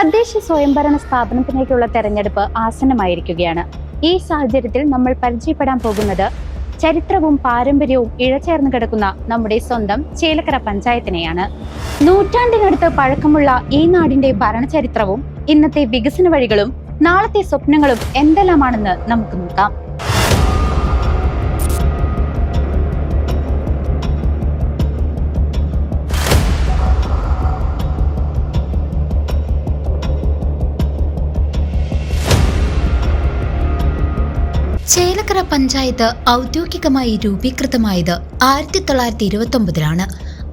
തദ്ദേശ സ്വയംഭരണ സ്ഥാപനത്തിലേക്കുള്ള തെരഞ്ഞെടുപ്പ് ആസന്നമായിരിക്കുകയാണ്. ഈ സാഹചര്യത്തിൽ നമ്മൾ പരിചയപ്പെടാൻ പോകുന്നത് ചരിത്രവും പാരമ്പര്യവും ഇഴചേർന്ന് കിടക്കുന്ന നമ്മുടെ സ്വന്തം ചേലക്കര പഞ്ചായത്തിനെയാണ്. നൂറ്റാണ്ടിനടുത്ത് പഴക്കമുള്ള ഈ നാടിന്റെ ഭരണചരിത്രവും ഇന്നത്തെ വികസന വഴികളും നാളത്തെ സ്വപ്നങ്ങളും എന്തെല്ലാമാണെന്ന് നമുക്ക് നോക്കാം. ചേലക്കര പഞ്ചായത്ത് ഔദ്യോഗികമായി രൂപീകൃതമായത് ആയിരത്തി തൊള്ളായിരത്തി ഇരുപത്തി ഒമ്പതിലാണ്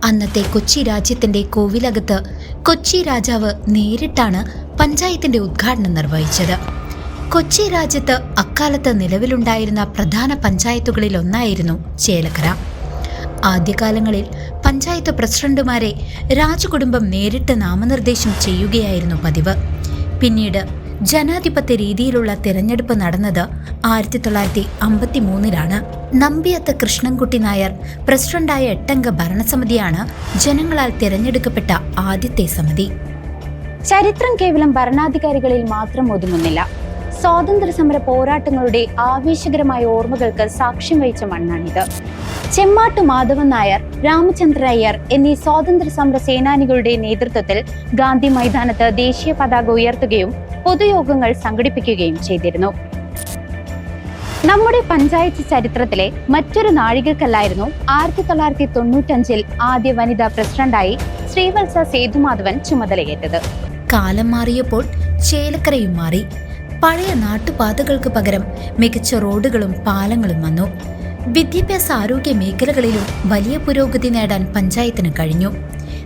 അന്നത്തെ കൊച്ചി രാജ്യത്തിന്റെ കോവിലകത്ത് കൊച്ചി രാജാവ് നേരിട്ടാണ് പഞ്ചായത്തിന്റെ ഉദ്ഘാടനം നിർവഹിച്ചത്. കൊച്ചി രാജ്യത്ത് അക്കാലത്ത് നിലവിലുണ്ടായിരുന്ന പ്രധാന പഞ്ചായത്തുകളിൽ ഒന്നായിരുന്നു ചേലക്കര. ആദ്യകാലങ്ങളിൽ പഞ്ചായത്ത് പ്രസിഡന്റുമാരെ രാജകുടുംബം നേരിട്ട് നാമനിർദ്ദേശം ചെയ്യുകയായിരുന്നു പതിവ്. പിന്നീട് ജനാധിപത്യ രീതിയിലുള്ള തിരഞ്ഞെടുപ്പ് നടന്നത് ആയിരത്തി തൊള്ളായിരത്തി അമ്പത്തി മൂന്നിലാണ് നമ്പിയത്ത് കൃഷ്ണൻകുട്ടി നായർ പ്രസിഡന്റായ എട്ടംഗ ഭരണസമിതിയാണ് ജനങ്ങളാൽ തിരഞ്ഞെടുക്കപ്പെട്ട ആദ്യത്തെ സമിതി. ചരിത്രം കേവലം ഭരണാധികാരികളിൽ മാത്രം ഒതുങ്ങുന്നില്ല. സ്വാതന്ത്ര്യ സമര പോരാട്ടങ്ങളുടെ ആവേശകരമായ ഓർമ്മകൾക്ക് സാക്ഷ്യം വഹിച്ച മണ്ണാണിത്. ചെമ്മാട്ടു മാധവൻ നായർ രാമചന്ദ്ര അയ്യർ എന്നീ സ്വാതന്ത്ര്യ സമര സേനാനികളുടെ നേതൃത്വത്തിൽ ഗാന്ധി മൈതാനത്ത് ദേശീയ പതാക ഉയർത്തുകയും പൊതുയോഗങ്ങൾ സംഘടിപ്പിക്കുകയും ചെയ്തിരുന്നു. നമ്മുടെ പഞ്ചായത്ത് ചരിത്രത്തിലെ മറ്റൊരു നാഴികക്കല്ലായിരുന്നു ആയിരത്തി തൊള്ളായിരത്തി തൊണ്ണൂറ്റഞ്ചിൽ ആദ്യ വനിതാ പ്രസിഡന്റായി ശ്രീവത്സ സേതുമാധവൻ ചുമതലയേറ്റത്. കാലം മാറിയപ്പോൾ ചേലക്കരയും മാറി. പഴയ നാട്ടുപാതകൾക്ക് പകരം മികച്ച റോഡുകളും പാലങ്ങളും വന്നു. വിദ്യാഭ്യാസ ആരോഗ്യ മേഖലകളിലും വലിയ പുരോഗതി നേടാൻ പഞ്ചായത്തിന് കഴിഞ്ഞു.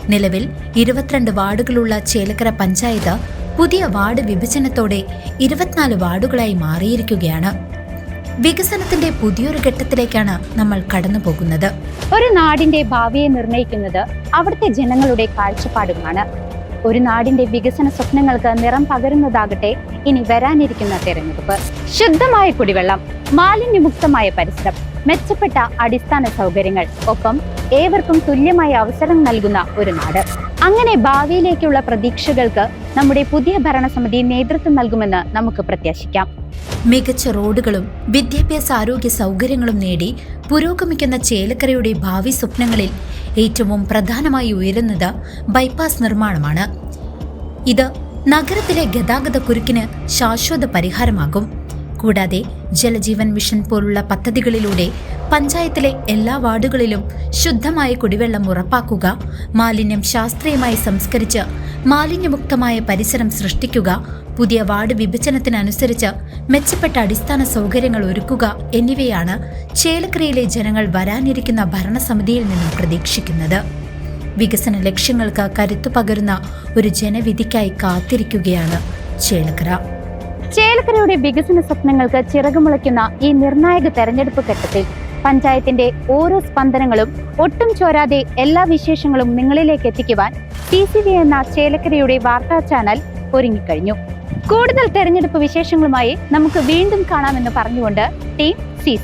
നിലവിൽ ഇരുപത്തിരണ്ട് വാർഡുകളുള്ള ചേലക്കര പഞ്ചായത്ത് പുതിയ വാർഡ് വിഭജനത്തോടെ ഇരുപത്തിനാല് വാർഡുകളായി മാറിയിരിക്കുകയാണ്. വികസനത്തിന്റെ പുതിയൊരു ഘട്ടത്തിലേക്കാണ് നമ്മൾ കടന്നു പോകുന്നത് ഒരു നാടിന്റെ ഭാവിയെ നിർണയിക്കുന്നത് അവിടുത്തെ ജനങ്ങളുടെ കാഴ്ചപ്പാടുമാണ് ഒരു നാടിന്റെ വികസന സ്വപ്നങ്ങൾക്ക് നിറം പകരുന്നതാകട്ടെ ഇനി വരാനിരിക്കുന്ന തെരഞ്ഞെടുപ്പ്. ശുദ്ധമായ കുടിവെള്ളം മാലിന്യമുക്തമായ പരിസരം മെച്ചപ്പെട്ട അടിസ്ഥാന സൗകര്യങ്ങൾ ഒപ്പം ഏവർക്കും തുല്യമായ അവസരം നൽകുന്ന ഒരു നാട്. അങ്ങനെ ഭാവിയിലേക്കുള്ള പ്രതീക്ഷകൾക്ക് നമ്മുടെ പുതിയ ഭരണസമിതി നേതൃത്വം നൽകുമെന്ന് നമുക്ക് പ്രത്യാശിക്കാം. മികച്ച റോഡുകളും വിദ്യാഭ്യാസ ആരോഗ്യ സൗകര്യങ്ങളും നേടി പുരോഗമിക്കുന്ന ചേലക്കരയുടെ ഭാവി സ്വപ്നങ്ങളിൽ ഏറ്റവും പ്രധാനമായി ഉയരുന്നത് ബൈപ്പാസ് നിർമ്മാണമാണ്. ഇത് നഗരത്തിലെ ഗതാഗത കുരുക്കിന് ശാശ്വത പരിഹാരമാകും. കൂടാതെ ജലജീവൻ മിഷൻ പോലുള്ള പദ്ധതികളിലൂടെ പഞ്ചായത്തിലെ എല്ലാ വാർഡുകളിലും ശുദ്ധമായ കുടിവെള്ളം ഉറപ്പാക്കുക മാലിന്യം ശാസ്ത്രീയമായി സംസ്കരിച്ച് മാലിന്യമുക്തമായ പരിസരം സൃഷ്ടിക്കുക പുതിയ വാർഡ് വിഭജനത്തിനനുസരിച്ച് മെച്ചപ്പെട്ട അടിസ്ഥാന സൗകര്യങ്ങൾ ഒരുക്കുക എന്നിവയാണ് ചേലക്കരയിലെ ജനങ്ങൾ വരാനിരിക്കുന്ന ഭരണസമിതിയിൽ നിന്നും പ്രതീക്ഷിക്കുന്നത്. വികസന ലക്ഷ്യങ്ങൾക്ക് കരുത്തു പകരുന്ന ഒരു ജനവിധിക്കായി കാത്തിരിക്കുകയാണ് ചേലക്കര. ചേലക്കരയുടെ വികസന സ്വപ്നങ്ങൾക്ക് ചിറകുമുളയ്ക്കുന്ന ഈ നിർണായക തെരഞ്ഞെടുപ്പ് ഘട്ടത്തിൽ പഞ്ചായത്തിന്റെ ഓരോ സ്പന്ദനങ്ങളും ഒട്ടും ചോരാതെ എല്ലാ വിശേഷങ്ങളും നിങ്ങളിലേക്ക് എത്തിക്കുവാൻ ടി സി വി എന്ന ചേലക്കരയുടെ വാർത്താ ചാനൽ ഒരുങ്ങിക്കഴിഞ്ഞു. കൂടുതൽ തെരഞ്ഞെടുപ്പ് വിശേഷങ്ങളുമായി നമുക്ക് വീണ്ടും കാണാമെന്ന് പറഞ്ഞുകൊണ്ട് ടീം സി